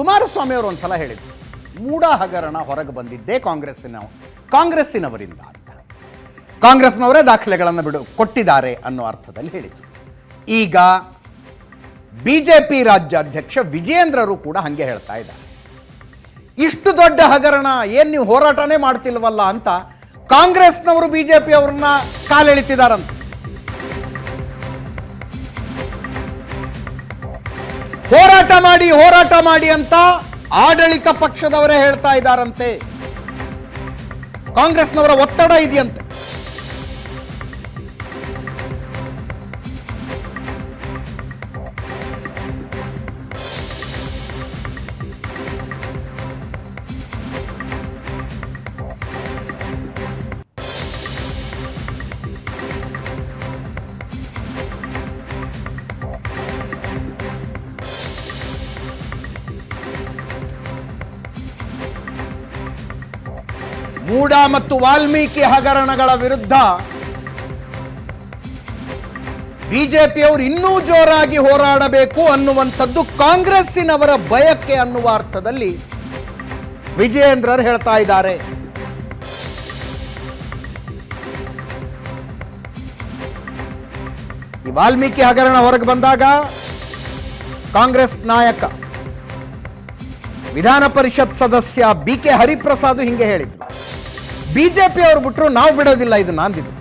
ಕುಮಾರಸ್ವಾಮಿ ಅವರು ಒಂದ್ಸಲ ಹೇಳಿದ್ರು ಮೂಡ ಹಗರಣ ಹೊರಗೆ ಬಂದಿದ್ದೇ ಕಾಂಗ್ರೆಸ್ಸಿನ, ಕಾಂಗ್ರೆಸ್ಸಿನವರಿಂದ ಅಂತ. ಕಾಂಗ್ರೆಸ್ನವರೇ ದಾಖಲೆಗಳನ್ನು ಬಿಡು, ಕೊಟ್ಟಿದ್ದಾರೆ ಅನ್ನೋ ಅರ್ಥದಲ್ಲಿ ಹೇಳಿದ್ರು. ಈಗ ಬಿ ಜೆ ಪಿ ರಾಜ್ಯಾಧ್ಯಕ್ಷ ವಿಜೇಂದ್ರರು ಕೂಡ ಹಾಗೆ ಹೇಳ್ತಾ ಇದ್ದಾರೆ. ಇಷ್ಟು ದೊಡ್ಡ ಹಗರಣ, ಏನು ನೀವು ಹೋರಾಟನೇ ಮಾಡ್ತಿಲ್ವಲ್ಲ ಅಂತ ಕಾಂಗ್ರೆಸ್ನವರು ಬಿ ಜೆ ಪಿ ಅವ್ರನ್ನ ಕಾಲೆಳಿತಿದಾರಂತೆ ಹೋರಾಟ ಮಾಡಿ ಹೋರಾಟ ಮಾಡಿ ಅಂತ ಆಡಳಿತ ಪಕ್ಷದವರೇ ಹೇಳ್ತಾ ಇದ್ದಾರಂತೆ. ಕಾಂಗ್ರೆಸ್ನವರ ಒತ್ತಡ ಇದೆಯಂತೆ. ಮೂಡ ಮತ್ತು ವಾಲ್ಮೀಕಿ ಹಗರಣಗಳ ವಿರುದ್ಧ ಬಿಜೆಪಿಯವರು ಇನ್ನೂ ಜೋರಾಗಿ ಹೋರಾಡಬೇಕು ಅನ್ನುವಂಥದ್ದು ಕಾಂಗ್ರೆಸ್ಸಿನವರ ಬಯಕೆ ಅನ್ನುವ ಅರ್ಥದಲ್ಲಿ ವಿಜಯೇಂದ್ರರು ಹೇಳ್ತಾ ಇದ್ದಾರೆ. ಈ ವಾಲ್ಮೀಕಿ ಹಗರಣ ಹೊರಗೆ ಬಂದಾಗ ಕಾಂಗ್ರೆಸ್ ನಾಯಕ, ವಿಧಾನ ಪರಿಷತ್ ಸದಸ್ಯ ಬಿ ಕೆ ಹರಿಪ್ರಸಾದ್ ಹಿಂಗೆ ಹೇಳಿದ್ರು. ಬಿಜೆಪಿ ಅವ್ರು ಬಿಟ್ಟರು ನಾವು ಬಿಡೋದಿಲ್ಲ ಇದನ್ನ ಅಂದಿದ್ರು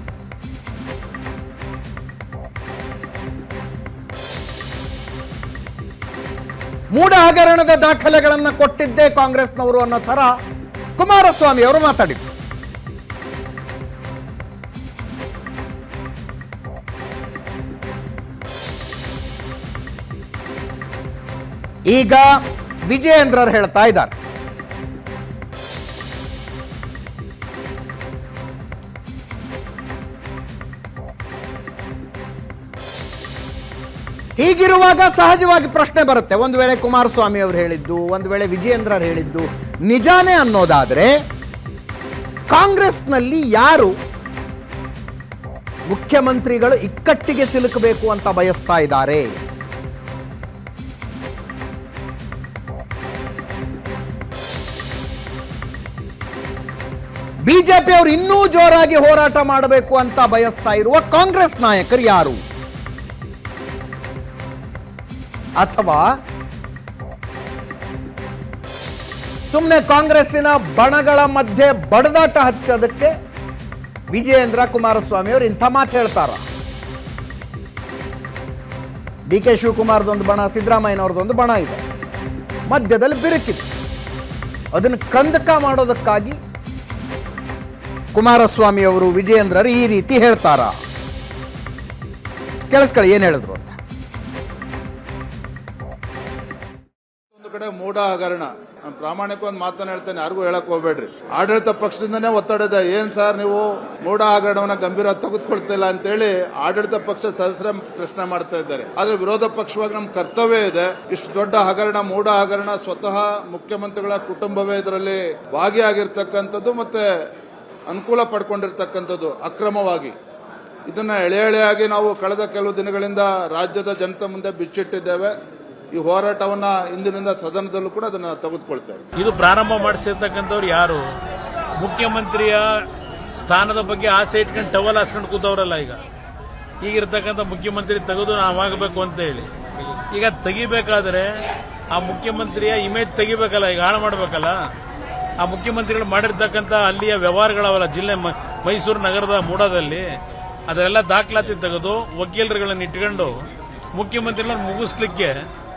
ಮೂಢ ಹಗರಣದ ದಾಖಲೆಗಳನ್ನು ಕೊಟ್ಟಿದ್ದೇ ಕಾಂಗ್ರೆಸ್ನವರು ಅನ್ನೋ ಥರ ಕುಮಾರಸ್ವಾಮಿ ಅವರು ಮಾತಾಡಿದ್ರು. ಈಗ ವಿಜಯೇಂದ್ರರು ಹೇಳ್ತಾ ಇದ್ದಾರೆ. ಹೀಗಿರುವಾಗ ಸಹಜವಾಗಿ ಪ್ರಶ್ನೆ ಬರುತ್ತೆ. ಒಂದು ವೇಳೆ ಕುಮಾರಸ್ವಾಮಿ ಅವರು ಹೇಳಿದ್ದು, ಒಂದು ವೇಳೆ ವಿಜಯೇಂದ್ರರು ಹೇಳಿದ್ದು ನಿಜಾನೇ ಅನ್ನೋದಾದ್ರೆ ಕಾಂಗ್ರೆಸ್ನಲ್ಲಿ ಯಾರು ಮುಖ್ಯಮಂತ್ರಿಗಳು ಇಕ್ಕಟ್ಟಿಗೆ ಸಿಲುಕಬೇಕು ಅಂತ ಬಯಸ್ತಾ ಇದ್ದಾರೆ? ಬಿಜೆಪಿ ಅವರು ಇನ್ನೂ ಜೋರಾಗಿ ಹೋರಾಟ ಮಾಡಬೇಕು ಅಂತ ಬಯಸ್ತಾ ಇರುವ ಕಾಂಗ್ರೆಸ್ ನಾಯಕರು ಯಾರು? ಅಥವಾ ಸುಮ್ಮನೆ ಕಾಂಗ್ರೆಸ್ಸಿನ ಬಣಗಳ ಮಧ್ಯೆ ಬಡದಾಟ ಹಚ್ಚೋದಕ್ಕೆ ವಿಜಯೇಂದ್ರ ಕುಮಾರಸ್ವಾಮಿ ಅವರು ಇಂಥ ಮಾತು ಹೇಳ್ತಾರ. ಡಿ ಕೆ ಶಿವಕುಮಾರ್ದೊಂದು ಬಣ ಸಿದ್ದರಾಮಯ್ಯನವ್ರದ್ದೊಂದು ಬಣ ಇದೆ. ಮಧ್ಯದಲ್ಲಿ ಬಿರುಕಿದೆ. ಅದನ್ನು ಕಂದಕ ಮಾಡೋದಕ್ಕಾಗಿ ಕುಮಾರಸ್ವಾಮಿ ಅವರು ವಿಜಯೇಂದ್ರರು ಈ ರೀತಿ ಹೇಳ್ತಾರ. ಕೇಳಿಸ್ಕೊಳ್ಳಿ, ಏನು ಹೇಳಿದ್ರು? ಮೂಢ ಹಗರಣ. ನಾನು ಪ್ರಾಮಾಣಿಕವಾಗಿ ಮಾತನ್ನ ಹೇಳ್ತೇನೆ, ಯಾರಿಗೂ ಹೇಳಕ್ ಹೋಗ್ಬೇಡ್ರಿ. ಆಡಳಿತ ಪಕ್ಷದಿಂದನೇ ಒತ್ತಡ ಇದೆ ಏನ್ ಸರ್ ನೀವು ಮೂಢ ಹಗರಣವನ್ನ ಗಂಭೀರ ತೆಗೆದುಕೊಳ್ತಿಲ್ಲ ಅಂತೇಳಿ ಆಡಳಿತ ಪಕ್ಷ ಸದಸ್ಯರ ಪ್ರಶ್ನೆ ಮಾಡ್ತಾ ಇದ್ದಾರೆ. ಆದ್ರೆ ವಿರೋಧ ಪಕ್ಷವಾಗಿ ನಮ್ಮ ಕರ್ತವ್ಯ ಇದೆ. ಇಷ್ಟು ದೊಡ್ಡ ಹಗರಣ, ಮೂಢ ಹಗರಣ ಸ್ವತಃ ಮುಖ್ಯಮಂತ್ರಿಗಳ ಕುಟುಂಬವೇ ಇದರಲ್ಲಿ ಭಾಗಿಯಾಗಿರ್ತಕ್ಕಂಥದ್ದು ಮತ್ತೆ ಅನುಕೂಲ ಪಡ್ಕೊಂಡಿರ್ತಕ್ಕಂಥದ್ದು ಅಕ್ರಮವಾಗಿ. ಇದನ್ನ ಎಳೆ ಎಳೆಯಾಗಿ ನಾವು ಕಳೆದ ಕೆಲವು ದಿನಗಳಿಂದ ರಾಜ್ಯದ ಜನತೆ ಮುಂದೆ ಬಿಚ್ಚಿಟ್ಟಿದ್ದೇವೆ. ಈ ಹೋರಾಟವನ್ನ ಇಂದಿನಿಂದ ಸದನದಲ್ಲೂ ಕೂಡ ಅದನ್ನ ತೆಗೆದುಕೊಳ್ತಾರೆ ಇದು ಪ್ರಾರಂಭ ಮಾಡಿಸಿರ್ತಕ್ಕಂಥವ್ರು ಯಾರು? ಮುಖ್ಯಮಂತ್ರಿಯ ಸ್ಥಾನದ ಬಗ್ಗೆ ಆಸೆ ಇಟ್ಕೊಂಡು ಟವಲ್ ಹಾಸ್ಕೊಂಡು ಕೂತವ್ರಲ್ಲ ಈಗ. ಈಗಿರ್ತಕ್ಕಂಥ ಮುಖ್ಯಮಂತ್ರಿ ತೆಗೆದು ನಾವಾಗಬೇಕು ಅಂತ ಹೇಳಿ. ಈಗ ತೆಗಿಬೇಕಾದ್ರೆ ಆ ಮುಖ್ಯಮಂತ್ರಿಯ ಇಮೇಜ್ ತೆಗಿಬೇಕಲ್ಲ, ಈಗ ಹಾಳು ಮಾಡಬೇಕಲ್ಲ? ಆ ಮುಖ್ಯಮಂತ್ರಿಗಳು ಮಾಡಿರ್ತಕ್ಕಂಥ ಅಲ್ಲಿಯ ವ್ಯವಹಾರಗಳವಲ್ಲ, ಜಿಲ್ಲೆ ಮೈಸೂರು ನಗರದ ಮೂಡದಲ್ಲಿ ಅದರೆಲ್ಲ ದಾಖಲಾತಿ ತೆಗೆದು ವಕೀಲರುಗಳನ್ನ ಇಟ್ಕೊಂಡು ಮುಖ್ಯಮಂತ್ರಿಗಳನ್ನ ಮುಗಿಸ್ಲಿಕ್ಕೆ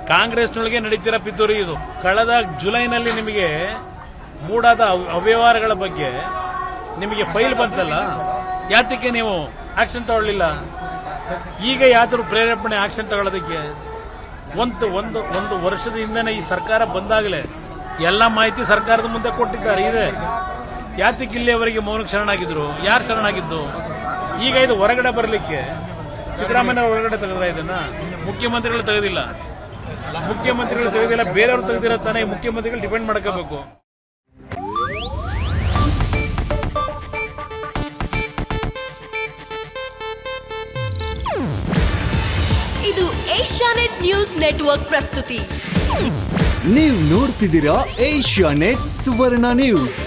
ಕಾಂಗ್ರೆಸ್ನೊಳಗೆ ನಡೀತಿರೋ ಪಿತೂರಿ ಇದು. ಕಳೆದ ಜುಲೈನಲ್ಲಿ ನಿಮಗೆ ಮೂಡಾದ ಅವ್- ಅವ್ಯವಹಾರಗಳ ಬಗ್ಗೆ ನಿಮಗೆ ಫೈಲ್ ಬಂತಲ್ಲ? ಯಾತಕ್ಕೆ ನೀವು ಆಕ್ಷನ್ ತಗೊಳ್ಳಿಲ್ಲ? ಈಗ ಯಾತರು ಪ್ರೇರೇಪಣೆ ಆಕ್ಷನ್ ತಗೊಳ್ಳೋದಕ್ಕೆ? ಒಂದು ಒಂದು ಒಂದು ವರ್ಷದ ಹಿಂದೆನೆ ಈ ಸರ್ಕಾರ ಬಂದಾಗಲೇ ಎಲ್ಲ ಮಾಹಿತಿ ಸರ್ಕಾರದ ಮುಂದೆ ಕೊಟ್ಟಿದ್ದಾರೆ. ಇದೆ. ಯಾತಕ್ಕೆ ಇಲ್ಲಿಯವರೆಗೆ ಮೌನಕ್ಕೆ ಶರಣಾಗಿದ್ರು? ಯಾರು ಶರಣಾಗಿದ್ದು? ಈಗ ಇದು ಹೊರಗಡೆ ಬರಲಿಕ್ಕೆ ಸಿದ್ದರಾಮಯ್ಯ ಹೊರಗಡೆ ತೆಗೆದ ಇದನ್ನ? ಮುಖ್ಯಮಂತ್ರಿಗಳು ತೆಗೆದಿಲ್ಲ. ಮುಖ್ಯಮಂತ್ರಿಗಳು ತೆಗೆದಿಲ್ಲ ಬೇರೆಯವರು ತೆಗೆದಿರೋ ತಾನೇ ಮುಖ್ಯಮಂತ್ರಿಗಳು ಡಿಪೆಂಡ್ ಮಾಡ್ಕೋಬೇಕು. ಇದು ಏಷ್ಯಾನೆಟ್ ನ್ಯೂಸ್ ನೆಟ್ವರ್ಕ್ ಪ್ರಸ್ತುತಿ. ನೀವು ನೋಡ್ತಿದ್ದೀರಾ ಏಷ್ಯಾ ನೆಟ್ ಸುವರ್ಣ ನ್ಯೂಸ್.